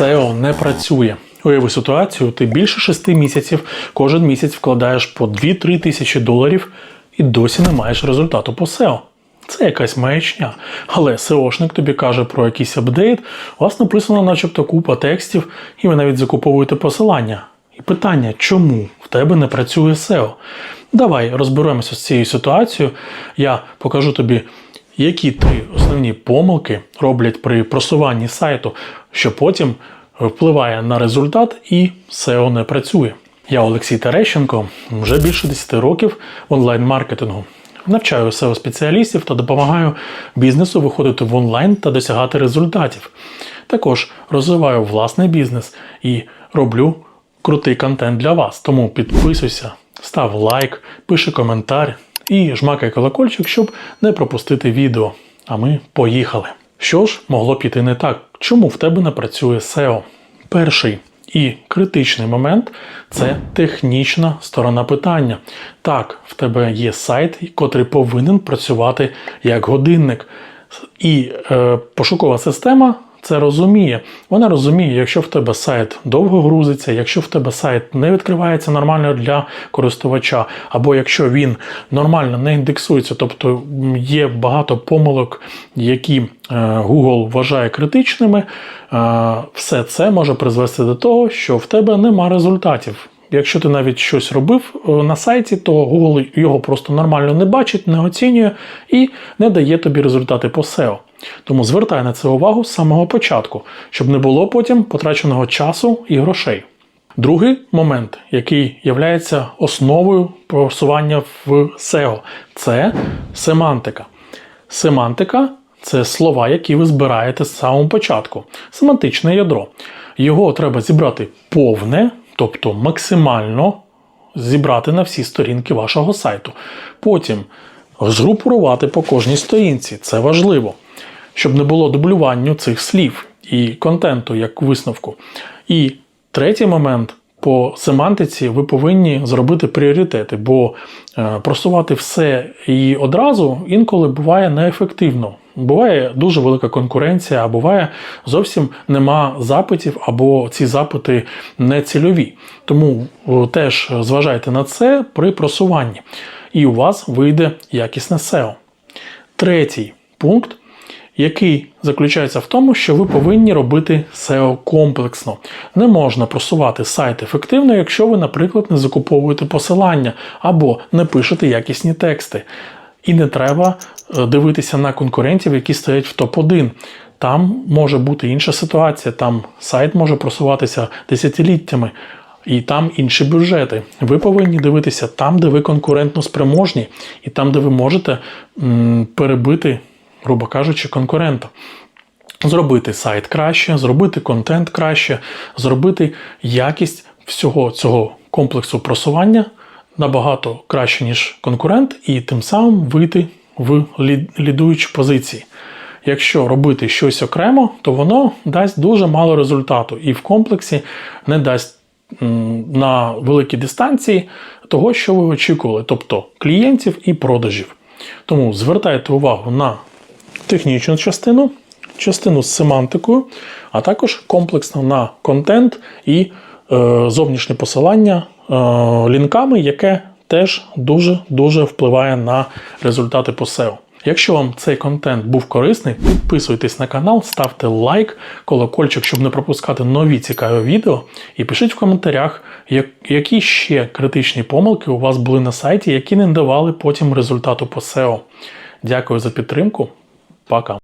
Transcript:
SEO не працює. Уяви ситуацію, ти більше шести місяців кожен місяць вкладаєш по 2-3 тисячі доларів і досі не маєш результату по SEO. Це якась маячня. Але SEOшник тобі каже про якийсь апдейт, у вас написано начебто купа текстів, і ви навіть закуповуєте посилання. І питання, чому в тебе не працює SEO? Давай розберемося з цією ситуацією. Я покажу тобі, які три основні помилки роблять при просуванні сайту, що потім впливає на результат і SEO не працює. Я Олексій Терещенко, вже більше 10 років онлайн-маркетингу. Навчаю SEO спеціалістів та допомагаю бізнесу виходити в онлайн та досягати результатів. Також розвиваю власний бізнес і роблю крутий контент для вас. Тому підписуйся, став лайк, пиши коментар і жмакай колокольчик, щоб не пропустити відео. А ми поїхали. Що ж могло піти не так? Чому в тебе не працює SEO? Перший і критичний момент це технічна сторона питання. Так, в тебе є сайт, котрий повинен працювати як годинник. І е, пошукова система це розуміє. Вона розуміє, якщо в тебе сайт довго грузиться, якщо в тебе сайт не відкривається нормально для користувача, або якщо він нормально не індексується, тобто є багато помилок, які е, Google вважає критичними, е, все це може призвести до того, що в тебе нема результатів. Якщо ти навіть щось робив е, на сайті, то Google його просто нормально не бачить, не оцінює і не дає тобі результати по SEO. Тому звертай на це увагу з самого початку, щоб не було потім потраченого часу і грошей. Другий момент, який є основою просування в SEO, це семантика. Семантика це слова, які ви збираєте з самого початку. Семантичне ядро. Його треба зібрати повне, тобто максимально зібрати на всі сторінки вашого сайту. Потім згрупувати по кожній сторінці. Це важливо, щоб не було дублювання цих слів і контенту як висновку. І третій момент. По семантиці ви повинні зробити пріоритети, бо е, просувати все і одразу інколи буває неефективно. Буває дуже велика конкуренція, а буває зовсім нема запитів, або ці запити не цільові. Тому теж зважайте на це при просуванні, і у вас вийде якісне SEO. Третій пункт який заключається в тому, що ви повинні робити SEO комплексно. Не можна просувати сайт ефективно, якщо ви, наприклад, не закуповуєте посилання або не пишете якісні тексти. І не треба е, дивитися на конкурентів, які стоять в топ-1. Там може бути інша ситуація, там сайт може просуватися десятиліттями. І там інші бюджети. Ви повинні дивитися там, де ви конкурентно спроможні, і там, де ви можете м, перебити грубо кажучи, конкурента. Зробити сайт краще, зробити контент краще, зробити якість всього цього комплексу просування набагато краще, ніж конкурент, і тим самим вийти в лідуючі позиції. Якщо робити щось окремо, то воно дасть дуже мало результату і в комплексі не дасть на великій дистанції того, що ви очікували, тобто клієнтів і продажів. Тому звертайте увагу на технічну частину, частину з семантикою, а також комплексно на контент і зовнішнє посилання е, лінками, яке теж дуже-дуже впливає на результати по SEO. Якщо вам цей контент був корисний, підписуйтесь на канал, ставте лайк, колокольчик, щоб не пропускати нові цікаві відео. І пишіть в коментарях, які ще критичні помилки у вас були на сайті, які не давали потім результату по SEO. Дякую за підтримку. Пока.